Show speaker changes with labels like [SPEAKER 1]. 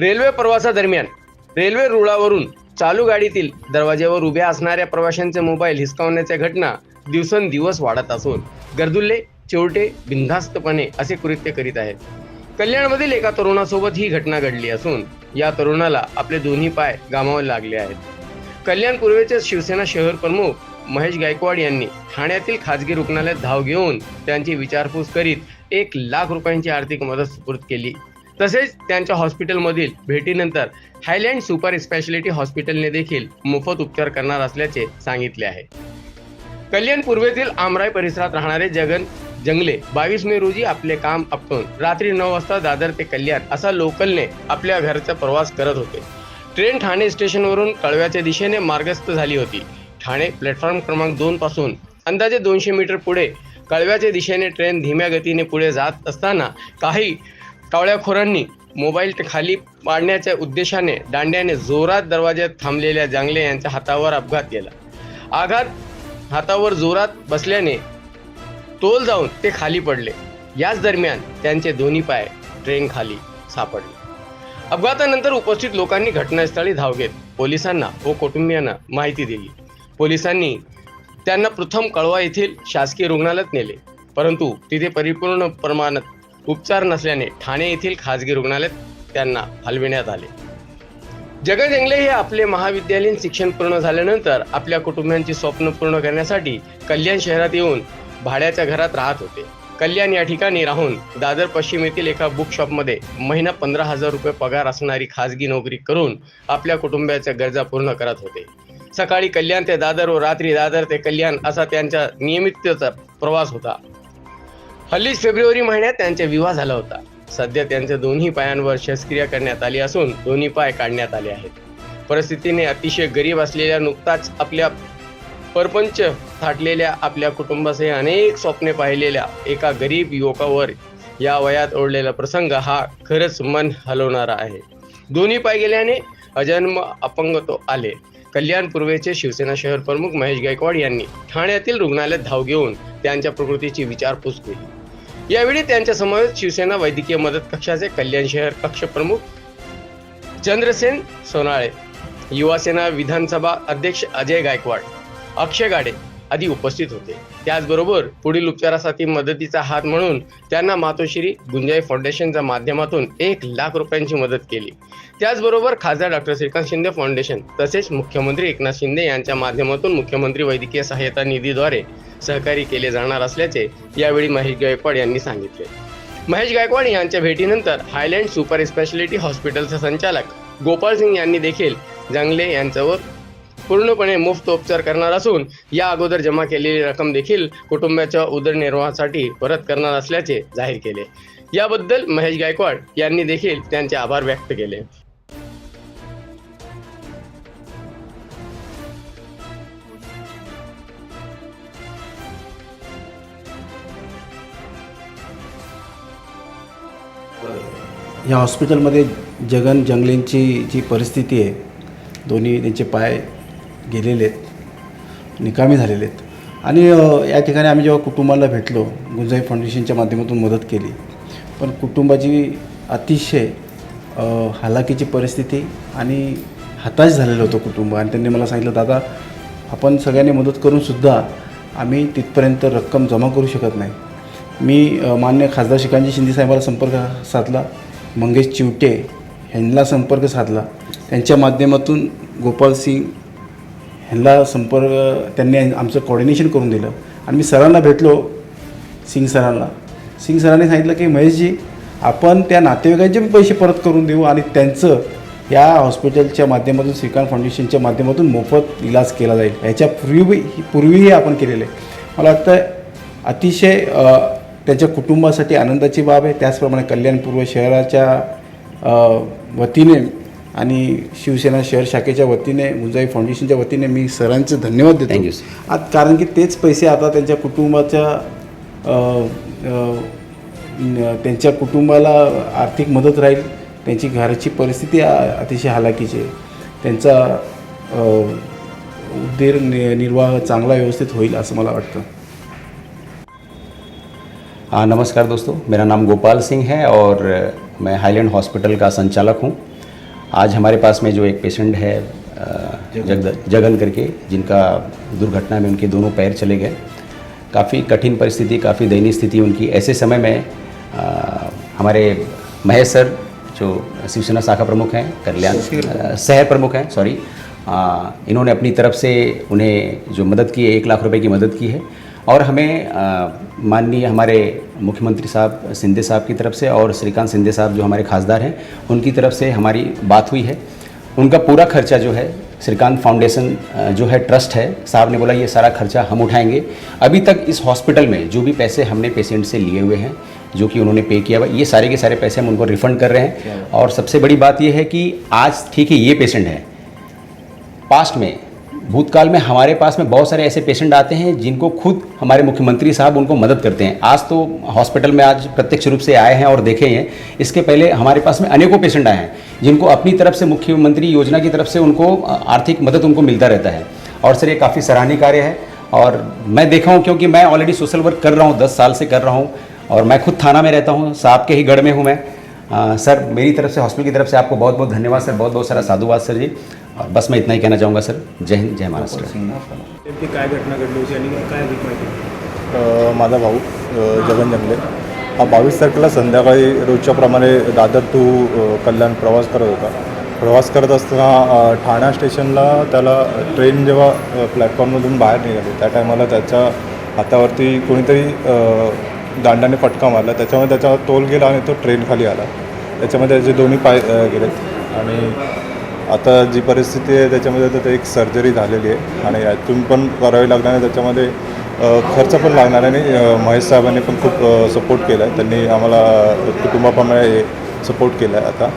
[SPEAKER 1] Railway प्रवासादरम्यान railway रुळावरून चालू गाडीतील दरवाज्यावर उभ्या असणाऱ्या प्रवाशांचे मोबाईल हिसकावण्याच्या घटना दिवसेंदिवस वाढत असून गर्दुल्ले चेवटे बिनधास्तपणे असे कृत्य करीत आहेत. कल्याणमधील एका तरुणासोबत ही घटना घडली असून या तरुणाला आपले दोन्ही पाय गमावे लागले आहेत. कल्याण पूर्वेचे शिवसेना शहर प्रमुख महेश गायकवाड यांनी ठाण्यातील खाजगी रुग्णालयात धाव घेऊन त्यांची विचारपूस करीत एक लाख रुपयांची आर्थिक मदत सुपूर्द केली. तसेच त्यांच्या हॉस्पिटलमधील भेटीनंतर हायलँड सुपर स्पेशालिटी हॉस्पिटलने देखील मोफत उपचार करणार असल्याचे सांगितले आहे. कल्याण पूर्वेतील आमराई परिसरात राहणारे जगन जंगले बावीस मे रोजी आपले काम आपटून रात्री नऊ वाजता दादर ते कल्याण असा लोकलने आपल्या घरचा प्रवास करत होते. ट्रेन ठाणे स्टेशनवरून कळव्याच्या दिशेने मार्गस्थ झाली होती. ठाणे प्लॅटफॉर्म क्रमांक दोन पासून अंदाजे दोनशे मीटर पुढे कळव्याच्या दिशेने ट्रेन धीम्या गतीने पुढे जात असताना काही कावळ्याखोरांनी मोबाईल खाली पाडण्याच्या उद्देशाने दांड्याने जोरात दरवाज्यात थांबलेल्या जांगले यांच्या हातावर अपघात केला. आघात हातावर जोरात बसल्याने तोल जाऊन ते खाली पडले. याच दरम्यान त्यांचे दोन्ही पाय ट्रेन खाली सापडले. अपघातानंतर उपस्थित लोकांनी घटनास्थळी धाव घेत पोलिसांना व कुटुंबियांना माहिती दिली. पोलिसांनी त्यांना प्रथम कळवा येथील शासकीय रुग्णालयात नेले. परंतु तिथे परिपूर्ण प्रमाणात उपचार नसल्याने ठाणे येथील खाजगी रुग्णालयात त्यांना हलविण्यात आले. जगत जंगले हे आपले महाविद्यालयीन शिक्षण पूर्ण झाल्यानंतर आपल्या कुटुंबियांची स्वप्न पूर्ण करण्यासाठी कल्याण शहरात येऊन भाड्याच्या घरात राहत होते. कल्याण या ठिकाणी राहून दादर पश्चिम येथील एका बुक शॉपमध्ये महिना पंधरा हजार रुपये पगार असणारी खाजगी नोकरी करून आपल्या कुटुंबाच्या गरजा पूर्ण करत होते. सकाळी कल्याण ते दादर व रात्री दादर ते कल्याण असा त्यांचा नियमितचा प्रवास होता. हल्लीच फेब्रुवारी महिन्यात त्यांचा विवाह झाला होता. सध्या त्यांच्या दोन्ही पायांवर शस्त्रक्रिया करण्यात आली असून दोन्ही पाय काढण्यात आले आहेत. परिस्थितीने अतिशय गरीब असलेल्या नुकताच आपल्या परपंच थाटलेल्या आपल्या कुटुंबासह अनेक स्वप्ने पाहिलेल्या एका गरीब युवकावर या वयात ओढलेला प्रसंग हा खरंच मन हलवणारा आहे. दोन्ही पाय गेल्याने अजन्म अपंगत्व आले. कल्याण पूर्वेचे शिवसेना शहर प्रमुख महेश गायकवाड यांनी ठाण्यातील रुग्णालयात धाव घेऊन त्यांच्या प्रकृतीची विचारपूस केली. यावेळी त्यांच्या समवेत शिवसेना वैद्यकीय मदत कक्षाचे कल्याण शहर कक्ष प्रमुख चंद्रसेन सोनाळे युवासेना विधानसभा अध्यक्ष अजय गायकवाड अक्षय गाडे आदी उपस्थित होते. त्याचबरोबर पुढील उपचारासाठी मदतीचा हात म्हणून त्यांना मातोश्री गुंजाई फाउंडेशनच्या माध्यमातून एक लाख रुपयांची मदत केली. त्याचबरोबर खासदार डॉक्टर श्रीकांत शिंदे फाउंडेशन तसेच मुख्यमंत्री एकनाथ शिंदे यांच्या माध्यमातून मुख्यमंत्री वैद्यकीय सहायता निधीद्वारे सहकारी केले जाणार असल्याचे यावेळी महेश गायकवाड यांनी सांगितले. महेश गायकवाड यांच्या भेटीनंतर हायलँड सुपर स्पेशालिटी हॉस्पिटलचे संचालक गोपाळ सिंग यांनी देखील जंगले यांच्यावर पूर्णपणे मुफ्त उपचार करणार असून या अगोदर जमा केलेली रक्कम देखील कुटुंबाच्या उदरनिर्वाहासाठी परत करणार असल्याचे जाहीर केले. याबद्दल महेश गायकवाड यांनी देखील त्यांचे आभार व्यक्त केले.
[SPEAKER 2] या हॉस्पिटलमध्ये जगन जंगलेंची जी परिस्थिती आहे दोन्ही त्यांचे पाय गेलेले आहेत निकामी झालेले आहेत. आणि या ठिकाणी आम्ही जेव्हा कुटुंबाला भेटलो गुंजाई फाउंडेशनच्या माध्यमातून मदत केली. पण कुटुंबाची अतिशय अ, हालाकीची परिस्थिती आणि हताश झालेलं होतं कुटुंब. आणि त्यांनी मला सांगितलं दादा आपण सगळ्यांनी मदत करूनसुद्धा आम्ही तिथपर्यंत रक्कम जमा करू शकत नाही. मी मान्य खासदार शिकांजी शिंदे साहेबाला संपर्क साधला मंगेश चिवटे ह्यांना संपर्क साधला. त्यांच्या माध्यमातून गोपाल सिंग ह्यांना संपर्क त्यांनी आमचं कॉर्डिनेशन करून दिलं. आणि मी सरांना भेटलो सिंग सरांना. सिंग सरांनी सांगितलं की महेशजी आपण त्या नातेवाईकांचे पैसे परत करून देऊ आणि त्यांचं या हॉस्पिटलच्या माध्यमातून श्रीकांत फाउंडेशनच्या माध्यमातून मोफत इलाज केला जाईल. ह्याच्या पूर्वी पूर्वीही आपण केलेलं आहे. मला वाटतं अतिशय त्यांच्या कुटुंबासाठी आनंदाची बाब आहे. त्याचप्रमाणे कल्याण पूर्व शहराच्या वतीने आणि शिवसेना शहर शाखेच्या वतीने मुंजाई फाउंडेशनच्या वतीने मी सरांचे धन्यवाद देतो.
[SPEAKER 3] You,
[SPEAKER 2] आत कारण की तेच पैसे आता त्यांच्या कुटुंबाच्या त्यांच्या कुटुंबाला आर्थिक मदत राहील. त्यांची घराची परिस्थिती अतिशय हालाकीची आहे. त्यांचा अ, उदरनिर्वाह चांगला व्यवस्थित होईल असं मला वाटतं.
[SPEAKER 3] हाँ नमस्कार दोस्तों मेरा नाम गोपाल सिंह है और मैं हाईलैंड हॉस्पिटल का संचालक हूँ। आज हमारे पास में जो एक पेशेंट है जगद जगन करके जिनका दुर्घटना में उनके दोनों पैर चले गए। काफ़ी कठिन परिस्थिति काफ़ी दयनीय स्थिति उनकी। ऐसे समय में अ, हमारे महेश सर जो शिवसेना शाखा प्रमुख हैं कल्याण शहर प्रमुख हैं सॉरी इन्होंने अपनी तरफ़ से उन्हें जो मदद की है एक लाख रुपए की मदद की है। और हमें माननीय हमारे मुख्यमंत्री साहब सिंधे साहब की तरफ़ से और श्रीकांत सिंधे साहब जो हमारे खासदार हैं उनकी तरफ़ से हमारी बात हुई है। उनका पूरा खर्चा जो है श्रीकांत फाउंडेशन जो है ट्रस्ट है साहब ने बोला ये सारा खर्चा हम उठाएँगे। अभी तक इस हॉस्पिटल में जो भी पैसे हमने पेशेंट से लिए हुए हैं जो कि उन्होंने पे किया हुआ ये सारे के सारे पैसे हम उनको रिफंड कर रहे हैं। और सबसे बड़ी बात ये है कि आज ठीक है ये पेशेंट है। पास्ट में भूतकाल में हमारे पास में बहुत सारे ऐसे पेशेंट आते हैं जिनको खुद हमारे मुख्यमंत्री साहब उनको मदद करते हैं। आज तो हॉस्पिटल में आज प्रत्यक्ष रूप से आए हैं और देखे हैं। इसके पहले हमारे पास में अनेकों पेशेंट आए हैं जिनको अपनी तरफ़ से मुख्यमंत्री योजना की तरफ़ से उनको आर्थिक मदद उनको मिलता रहता है। और सर ये काफ़ी सराहनीय कार्य है और मैं देखा हूँ क्योंकि मैं ऑलरेडी सोशल वर्क कर रहा हूँ दस साल से कर रहा हूँ और मैं खुद थाना में रहता हूँ साहब के ही गढ़ में हूँ मैं। अ, सर मेरी तरफ़ से हॉस्पिटल की तरफ़ से आपको बहुत बहुत धन्यवाद सर। बहुत बहुत सारा साधुवाद सर जी। और बस मैं इतना ही कहना चाहूँगा सर। जय हिंद जय महाराष्ट्र।
[SPEAKER 4] काय घटना घडली होती आणि काय माहिती?
[SPEAKER 5] माझा भाऊ जगन जंगले. हा बावीस तारखेला संध्याकाळी रोजच्या प्रमाणे दादर टू कल्याण प्रवास करत होता. प्रवास करत असताना ठाणा स्टेशनला त्याला ट्रेन जेव्हा प्लॅटफॉर्ममधून बाहेर निघाली त्या टायमाला त्याच्या हातावरती कोणीतरी दांडाने फटका मारला. त्याच्यामुळे त्याचा तोल गेला आणि तो ट्रेन खाली आला. त्याच्यामध्ये त्याचे दोन्ही पाय गेलेत आणि आता जी परिस्थिती आहे त्याच्यामध्ये तर ते एक सर्जरी झालेली आहे आणि यातून पण करावी लागणार आहे. त्याच्यामध्ये खर्च पण लागणार आहे आणि महेश साहेबांनी पण खूप सपोर्ट केला आहे त्यांनी आम्हाला कुटुंबाप्रमाणे सपोर्ट केला आहे आता.